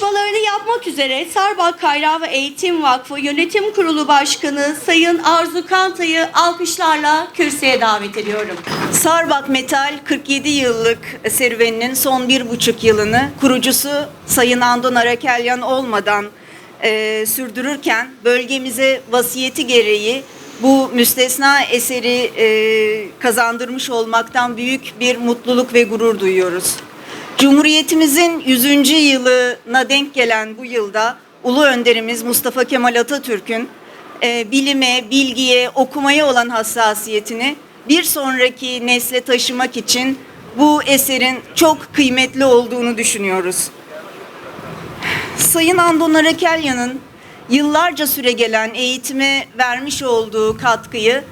Konuşmalarını yapmak üzere Sarbak Kaynağı ve Eğitim Vakfı Yönetim Kurulu Başkanı Sayın Arzu Kantay'ı alkışlarla kürsüye davet ediyorum. Sarbak Metal 47 yıllık serüveninin son bir buçuk yılını kurucusu Sayın Andon Arakelyan olmadan e, sürdürürken bölgemize vasiyeti gereği bu müstesna eseri e, kazandırmış olmaktan büyük bir mutluluk ve gurur duyuyoruz. Cumhuriyetimizin 100. yılına denk gelen bu yılda Ulu Önderimiz Mustafa Kemal Atatürk'ün e, bilime, bilgiye, okumaya olan hassasiyetini bir sonraki nesle taşımak için bu eserin çok kıymetli olduğunu düşünüyoruz. Sayın Andon Arakelya'nın yıllarca süre gelen eğitime vermiş olduğu katkıyı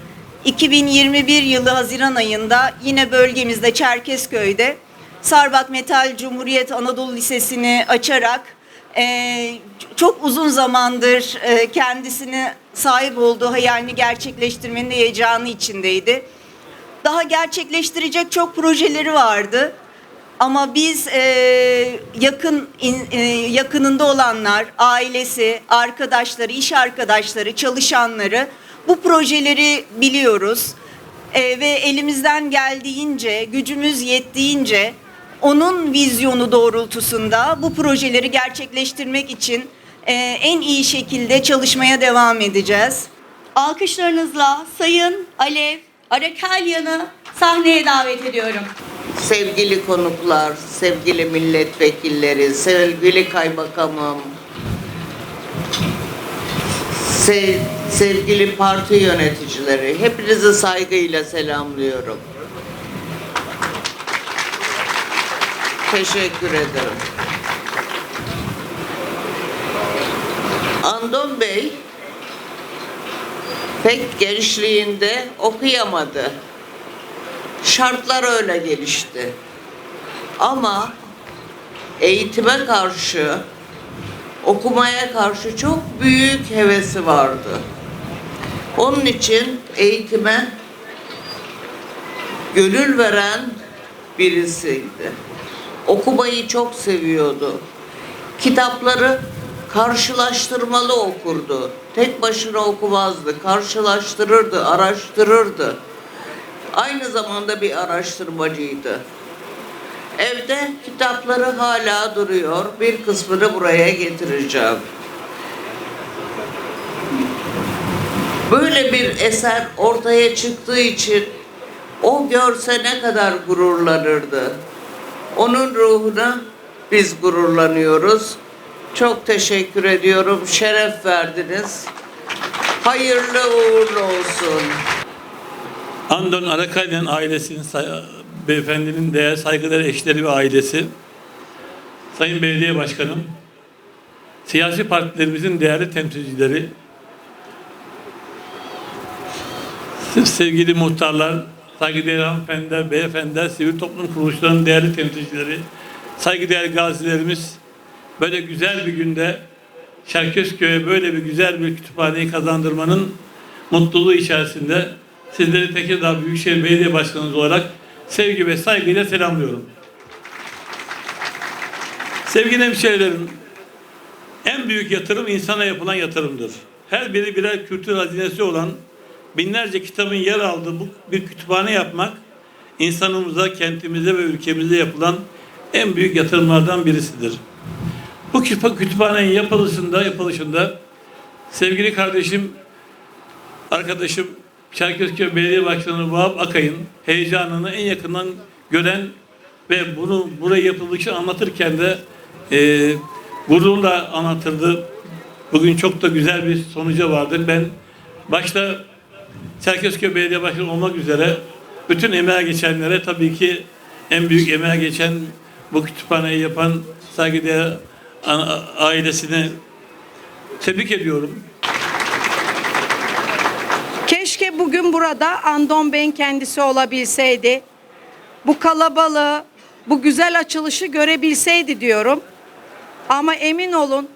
2021 yılı Haziran ayında yine bölgemizde Çerkezköy'de Sarbak Metal Cumhuriyet Anadolu Lisesi'ni açarak eee, çok uzun zamandır eee, kendisini sahip olduğu hayalini gerçekleştirmenin heyecanı içindeydi. Daha gerçekleştirecek çok projeleri vardı. Ama biz eee, yakın in- eee, yakınında olanlar, ailesi, arkadaşları, iş arkadaşları, çalışanları bu projeleri biliyoruz. Eee, ve elimizden geldiğince, gücümüz yettiğince onun vizyonu doğrultusunda bu projeleri gerçekleştirmek için eee, en iyi şekilde çalışmaya devam edeceğiz. Alkışlarınızla Sayın Alev Arakalyan'ı sahneye davet ediyorum. Sevgili konuklar, sevgili milletvekilleri, sevgili kaymakamım, se- sevgili parti yöneticileri, hepinizi saygıyla selamlıyorum. Teşekkür ederim. Andon Bey pek gençliğinde okuyamadı. Şartlar öyle gelişti. Ama eğitime karşı, okumaya karşı çok büyük hevesi vardı. Onun için eğitime gönül veren birisiydi. Okumayı çok seviyordu. Kitapları karşılaştırmalı okurdu. Tek başına okumazdı. Karşılaştırırdı, araştırırdı. Aynı zamanda bir araştırmacıydı. Evde kitapları hala duruyor. Bir kısmını buraya getireceğim. Böyle bir eser ortaya çıktığı için o görse ne kadar gururlanırdı. Onun ruhuna biz gururlanıyoruz. Çok teşekkür ediyorum. Şeref verdiniz. Hayırlı uğurlu olsun. Andon Arakalyan ailesinin, beyefendinin değer saygıdeğer eşleri ve ailesi, Sayın Belediye Başkanım, siyasi partilerimizin değerli temsilcileri, sevgili muhtarlar, saygıdeğer hanımefendiler, beyefendiler, sivil toplum kuruluşlarının değerli temsilcileri, saygıdeğer gazilerimiz, böyle güzel bir günde Çerkezköy'e böyle bir güzel bir kütüphaneyi kazandırmanın mutluluğu içerisinde sizleri Tekirdağ Büyükşehir Belediye Başkanımız olarak sevgi ve saygıyla selamlıyorum. Sevgili hemşehrilerim, en büyük yatırım insana yapılan yatırımdır. Her biri birer kültür hazinesi olan binlerce kitabın yer aldığı bu bir kütüphane yapmak insanımıza, kentimize ve ülkemize yapılan en büyük yatırımlardan birisidir. Bu kütüp- kütüphanenin yapılışında, yapılışında sevgili kardeşim, arkadaşım Çerkezköy Belediye Başkanı Vahap Akay'ın heyecanını en yakından gören ve bunu buraya yapılışı anlatırken de e, gururla anlatırdı. Bugün çok da güzel bir sonuca vardık. Ben başta Çerkezköy Belediye Başkanı olmak üzere bütün emeğe geçenlere tabii ki en büyük emeğe geçen bu kütüphaneyi yapan saygıdeğer ailesine tebrik ediyorum. Keşke bugün burada Andon Bey'in kendisi olabilseydi. Bu kalabalığı, bu güzel açılışı görebilseydi diyorum. Ama emin olun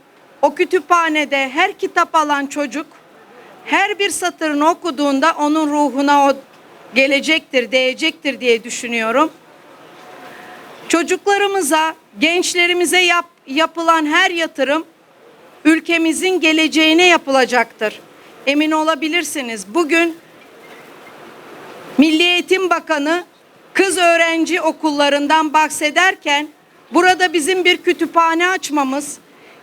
o kütüphanede her kitap alan çocuk her bir satırını okuduğunda onun ruhuna o gelecektir, değecektir diye düşünüyorum. Çocuklarımıza, gençlerimize yap, yapılan her yatırım ülkemizin geleceğine yapılacaktır. Emin olabilirsiniz. Bugün Milli Eğitim Bakanı kız öğrenci okullarından bahsederken burada bizim bir kütüphane açmamız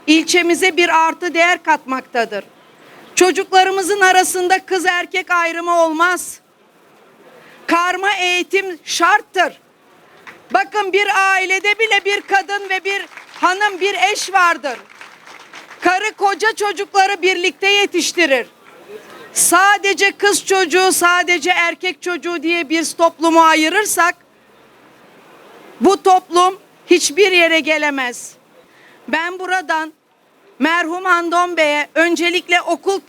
ilçemize bir artı değer katmaktadır. Çocuklarımızın arasında kız erkek ayrımı olmaz. Karma eğitim şarttır. Bakın bir ailede bile bir kadın ve bir hanım bir eş vardır. Karı koca çocukları birlikte yetiştirir. Sadece kız çocuğu, sadece erkek çocuğu diye bir toplumu ayırırsak bu toplum hiçbir yere gelemez. Ben buradan merhum Andon Bey'e öncelikle okul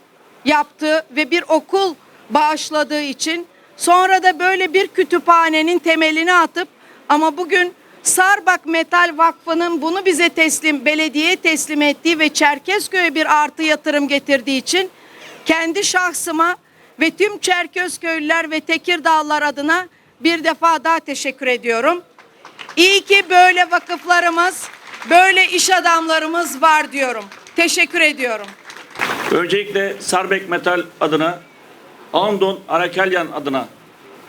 yaptığı ve bir okul bağışladığı için sonra da böyle bir kütüphanenin temelini atıp ama bugün Sarbak Metal Vakfı'nın bunu bize teslim, belediyeye teslim ettiği ve Çerkezköy'e bir artı yatırım getirdiği için kendi şahsıma ve tüm Çerkezköylüler ve Tekirdağlılar adına bir defa daha teşekkür ediyorum. İyi ki böyle vakıflarımız, böyle iş adamlarımız var diyorum. Teşekkür ediyorum. Öncelikle Sarbek Metal adına, Andon Arakelyan adına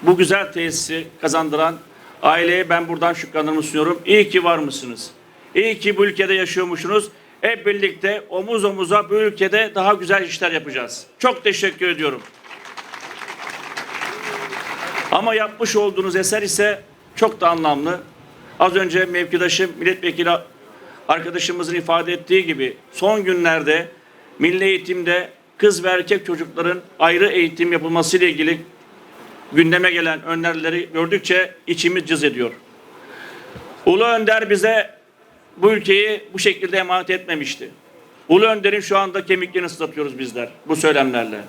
bu güzel tesisi kazandıran aileye ben buradan şükranlarımı sunuyorum. İyi ki var mısınız? İyi ki bu ülkede yaşıyormuşsunuz. Hep birlikte omuz omuza bu ülkede daha güzel işler yapacağız. Çok teşekkür ediyorum. Ama yapmış olduğunuz eser ise çok da anlamlı. Az önce mevkidaşım milletvekili arkadaşımızın ifade ettiği gibi son günlerde milli eğitimde kız ve erkek çocukların ayrı eğitim yapılması ile ilgili gündeme gelen önerileri gördükçe içimiz cız ediyor. Ulu Önder bize bu ülkeyi bu şekilde emanet etmemişti. Ulu Önder'in şu anda kemiklerini ıslatıyoruz bizler bu söylemlerle.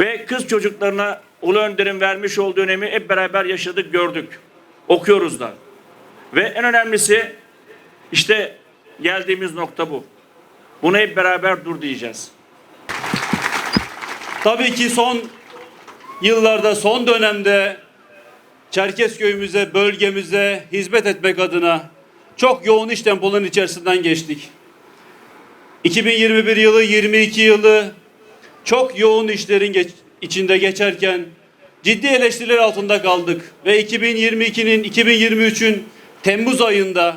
Ve kız çocuklarına Ulu Önder'in vermiş olduğu önemi hep beraber yaşadık, gördük. Okuyoruz da. Ve en önemlisi işte geldiğimiz nokta bu. Bunu hep beraber dur diyeceğiz. Tabii ki son yıllarda, son dönemde Çerkezköy'ümüze, bölgemize hizmet etmek adına çok yoğun iş tempolarının içerisinden geçtik. 2021 yılı, 22 yılı çok yoğun işlerin geç- içinde geçerken ciddi eleştiriler altında kaldık ve 2022'nin 2023'ün Temmuz ayında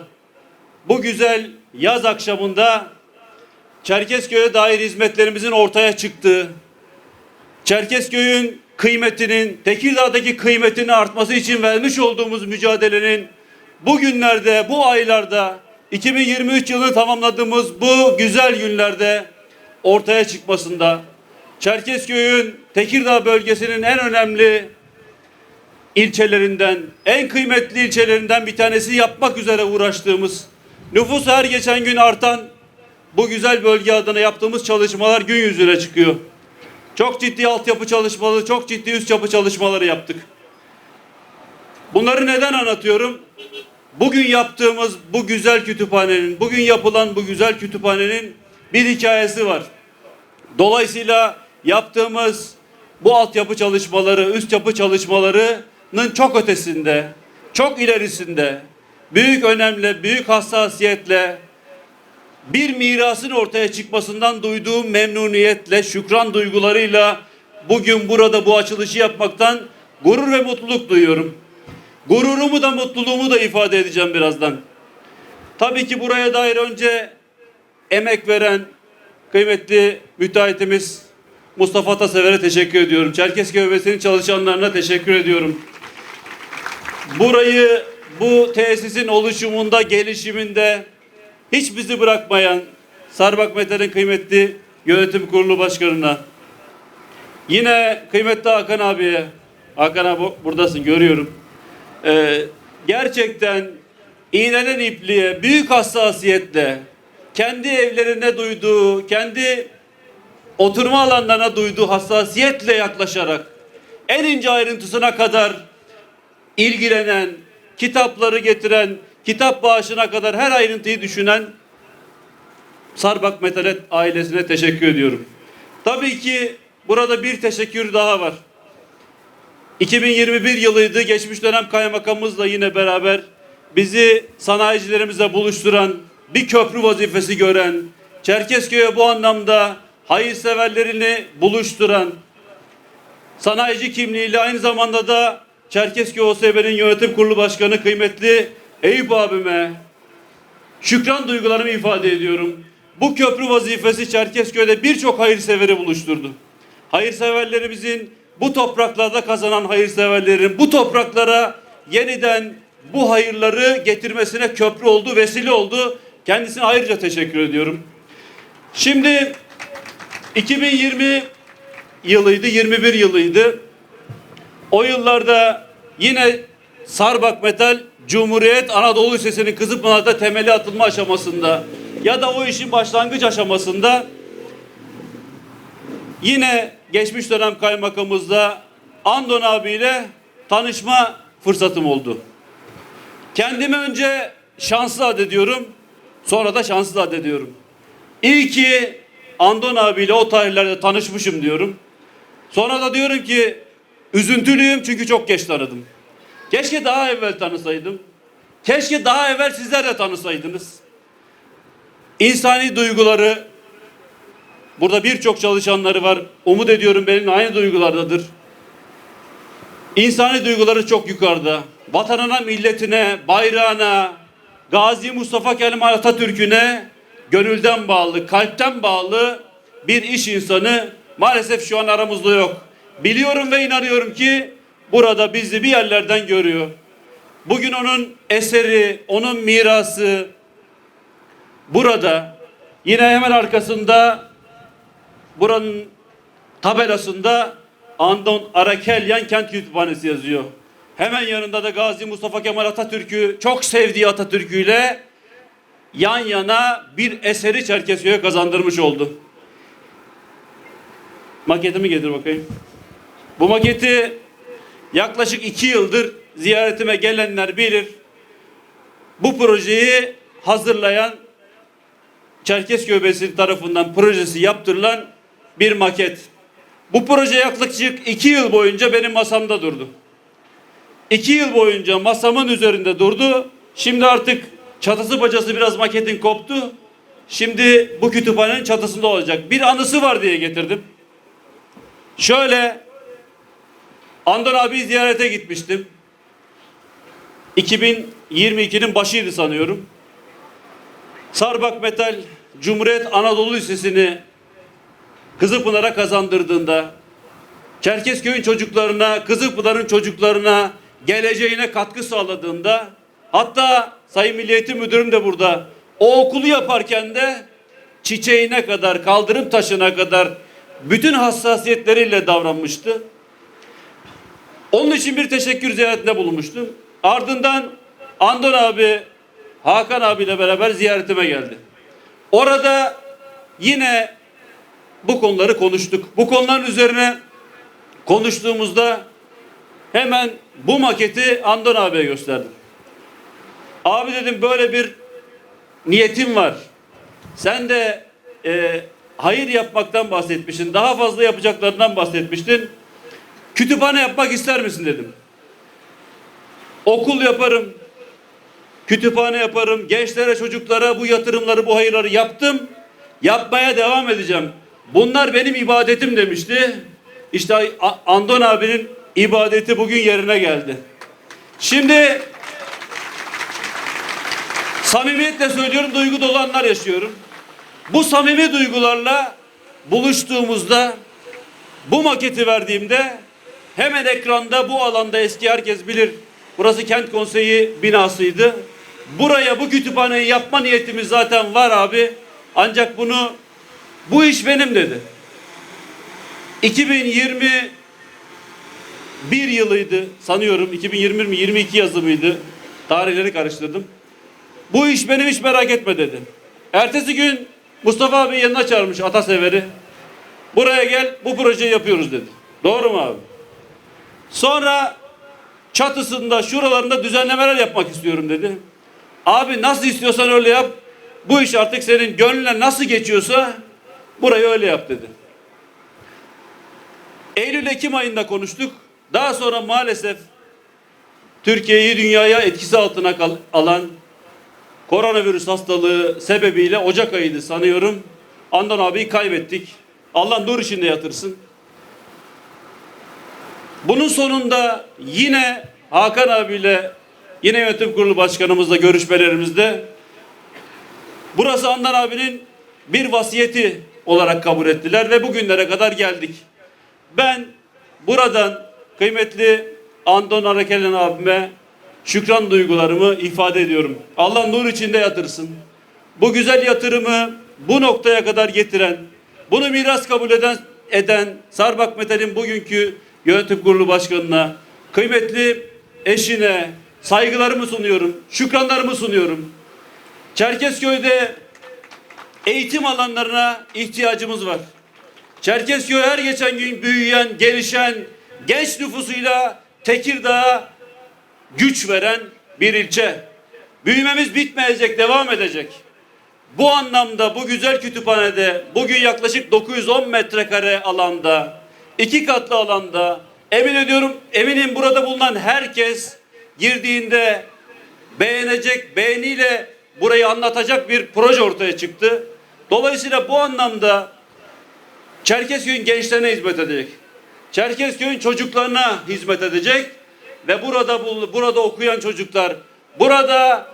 bu güzel yaz akşamında Çerkezköy'e dair hizmetlerimizin ortaya çıktığı, Çerkezköy'ün kıymetinin, Tekirdağ'daki kıymetinin artması için vermiş olduğumuz mücadelenin bugünlerde, bu aylarda, 2023 yılını tamamladığımız bu güzel günlerde ortaya çıkmasında, Çerkezköy'ün Tekirdağ bölgesinin en önemli ilçelerinden, en kıymetli ilçelerinden bir tanesi yapmak üzere uğraştığımız, nüfus her geçen gün artan bu güzel bölge adına yaptığımız çalışmalar gün yüzüne çıkıyor. Çok ciddi altyapı çalışmaları, çok ciddi üst yapı çalışmaları yaptık. Bunları neden anlatıyorum? Bugün yaptığımız bu güzel kütüphanenin, bugün yapılan bu güzel kütüphanenin bir hikayesi var. Dolayısıyla yaptığımız bu altyapı çalışmaları, üst yapı çalışmalarının çok ötesinde, çok ilerisinde, büyük önemle, büyük hassasiyetle bir mirasın ortaya çıkmasından duyduğum memnuniyetle, şükran duygularıyla bugün burada bu açılışı yapmaktan gurur ve mutluluk duyuyorum. Gururumu da mutluluğumu da ifade edeceğim birazdan. Tabii ki buraya dair önce emek veren kıymetli müteahhitimiz Mustafa Tasever'e teşekkür ediyorum. Çerkezköy ve senin çalışanlarına teşekkür ediyorum. Burayı bu tesisin oluşumunda, gelişiminde hiç bizi bırakmayan Sarbak Metal'in kıymetli yönetim kurulu başkanına, yine kıymetli Hakan abiye, Hakan abi buradasın görüyorum. Ee, gerçekten iğneden ipliğe büyük hassasiyetle kendi evlerine duyduğu, kendi oturma alanlarına duyduğu hassasiyetle yaklaşarak en ince ayrıntısına kadar ilgilenen, kitapları getiren, kitap bağışına kadar her ayrıntıyı düşünen Sarbak Metalet ailesine teşekkür ediyorum. Tabii ki burada bir teşekkür daha var. 2021 yılıydı. Geçmiş dönem kaymakamımızla yine beraber bizi sanayicilerimizle buluşturan, bir köprü vazifesi gören, Çerkezköy'e bu anlamda hayırseverlerini buluşturan, sanayici kimliğiyle aynı zamanda da Çerkezköy OSB'nin yönetim kurulu başkanı kıymetli Eyüp abime şükran duygularımı ifade ediyorum. Bu köprü vazifesi Çerkezköy'de birçok hayırseveri buluşturdu. Hayırseverlerimizin bu topraklarda kazanan hayırseverlerin bu topraklara yeniden bu hayırları getirmesine köprü oldu, vesile oldu. Kendisine ayrıca teşekkür ediyorum. Şimdi 2020 yılıydı, 21 yılıydı. O yıllarda yine Sarbak Metal Cumhuriyet Anadolu Lisesi'nin Kızılpınar'da temeli atılma aşamasında ya da o işin başlangıç aşamasında yine geçmiş dönem kaymakamımızda Andon abiyle tanışma fırsatım oldu. Kendimi önce şanslı addediyorum, sonra da şanssız addediyorum. İyi ki Andon abiyle o tarihlerde tanışmışım diyorum. Sonra da diyorum ki üzüntülüyüm çünkü çok geç tanıdım. Keşke daha evvel tanısaydım. Keşke daha evvel sizler de tanısaydınız. İnsani duyguları burada birçok çalışanları var. Umut ediyorum benimle aynı duygulardadır. İnsani duyguları çok yukarıda. Vatanına, milletine, bayrağına, Gazi Mustafa Kemal Atatürk'üne gönülden bağlı, kalpten bağlı bir iş insanı maalesef şu an aramızda yok. Biliyorum ve inanıyorum ki burada bizi bir yerlerden görüyor. Bugün onun eseri, onun mirası burada. Yine hemen arkasında buranın tabelasında Andon Arakelyan Kent Kütüphanesi yazıyor. Hemen yanında da Gazi Mustafa Kemal Atatürk'ü çok sevdiği Atatürk'üyle yan yana bir eseri Çerkezköy'e kazandırmış oldu. Maketimi getir bakayım. Bu maketi yaklaşık iki yıldır ziyaretime gelenler bilir. Bu projeyi hazırlayan Çerkezköy Belediyesi tarafından projesi yaptırılan bir maket. Bu proje yaklaşık iki yıl boyunca benim masamda durdu. İki yıl boyunca masamın üzerinde durdu. Şimdi artık çatısı bacası biraz maketin koptu. Şimdi bu kütüphanenin çatısında olacak. Bir anısı var diye getirdim. Şöyle Andon abi ziyarete gitmiştim. 2022'nin başıydı sanıyorum. Sarbak Metal Cumhuriyet Anadolu Lisesi'ni Kızılpınar'a kazandırdığında Çerkezköy'ün çocuklarına, Kızılpınar'ın çocuklarına geleceğine katkı sağladığında hatta Sayın Milli Eğitim Müdürüm de burada o okulu yaparken de çiçeğine kadar, kaldırım taşına kadar bütün hassasiyetleriyle davranmıştı. Onun için bir teşekkür ziyaretinde bulunmuştum. Ardından Andon abi, Hakan abiyle beraber ziyaretime geldi. Orada yine bu konuları konuştuk. Bu konuların üzerine konuştuğumuzda hemen bu maketi Andon abiye gösterdim. Abi dedim böyle bir niyetim var. Sen de e, hayır yapmaktan bahsetmiştin. Daha fazla yapacaklarından bahsetmiştin. Kütüphane yapmak ister misin dedim. Okul yaparım. Kütüphane yaparım. Gençlere, çocuklara bu yatırımları, bu hayırları yaptım. Yapmaya devam edeceğim. Bunlar benim ibadetim demişti. İşte Andon abinin ibadeti bugün yerine geldi. Şimdi samimiyetle söylüyorum duygu dolu anlar yaşıyorum. Bu samimi duygularla buluştuğumuzda bu maketi verdiğimde hemen ekranda bu alanda eski herkes bilir. Burası kent konseyi binasıydı. Buraya bu kütüphaneyi yapma niyetimiz zaten var abi. Ancak bunu bu iş benim dedi. 2021 yılıydı sanıyorum. 2021 mi 22 yazımıydı. Tarihleri karıştırdım. Bu iş benim hiç merak etme dedi. Ertesi gün Mustafa abi yanına çağırmış Ataseveri. Buraya gel bu projeyi yapıyoruz dedi. Doğru mu abi? Sonra çatısında şuralarında düzenlemeler yapmak istiyorum dedi. Abi nasıl istiyorsan öyle yap. Bu iş artık senin gönlüne nasıl geçiyorsa burayı öyle yap dedi. Eylül-Ekim ayında konuştuk. Daha sonra maalesef Türkiye'yi dünyaya etkisi altına alan koronavirüs hastalığı sebebiyle Ocak ayıydı sanıyorum. Andon abiyi kaybettik. Allah nur içinde yatırsın. Bunun sonunda yine Hakan abiyle yine yönetim kurulu başkanımızla görüşmelerimizde burası Andan abinin bir vasiyeti olarak kabul ettiler ve bugünlere kadar geldik. Ben buradan kıymetli Andon Arakelen abime şükran duygularımı ifade ediyorum. Allah nur içinde yatırsın. Bu güzel yatırımı bu noktaya kadar getiren, bunu miras kabul eden, eden Sarbak Metal'in bugünkü yönetim kurulu başkanına, kıymetli eşine saygılarımı sunuyorum, şükranlarımı sunuyorum. Çerkezköy'de eğitim alanlarına ihtiyacımız var. Çerkezköy her geçen gün büyüyen, gelişen, genç nüfusuyla Tekirdağ'a güç veren bir ilçe. Büyümemiz bitmeyecek, devam edecek. Bu anlamda bu güzel kütüphanede bugün yaklaşık 910 metrekare alanda, iki katlı alanda emin ediyorum, eminim burada bulunan herkes girdiğinde beğenecek, beğeniyle burayı anlatacak bir proje ortaya çıktı. Dolayısıyla bu anlamda Çerkezköy'ün gençlerine hizmet edecek. Çerkezköy'ün çocuklarına hizmet edecek ve burada burada okuyan çocuklar, burada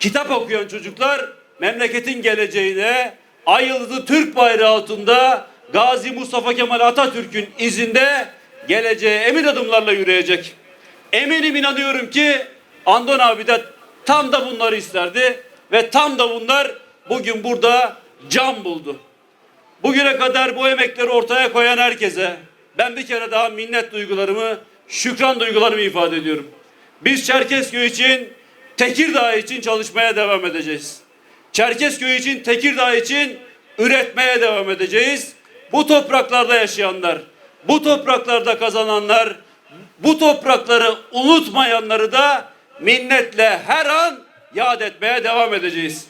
kitap okuyan çocuklar memleketin geleceğine ay yıldızı Türk bayrağı altında Gazi Mustafa Kemal Atatürk'ün izinde geleceğe emin adımlarla yürüyecek. Eminim inanıyorum ki Andon abi de tam da bunları isterdi ve tam da bunlar bugün burada can buldu. Bugüne kadar bu emekleri ortaya koyan herkese ben bir kere daha minnet duygularımı, şükran duygularımı ifade ediyorum. Biz Çerkezköy için, Tekirdağ için çalışmaya devam edeceğiz. Çerkezköy için, Tekirdağ için üretmeye devam edeceğiz. Bu topraklarda yaşayanlar, bu topraklarda kazananlar, bu toprakları unutmayanları da minnetle her an yad etmeye devam edeceğiz.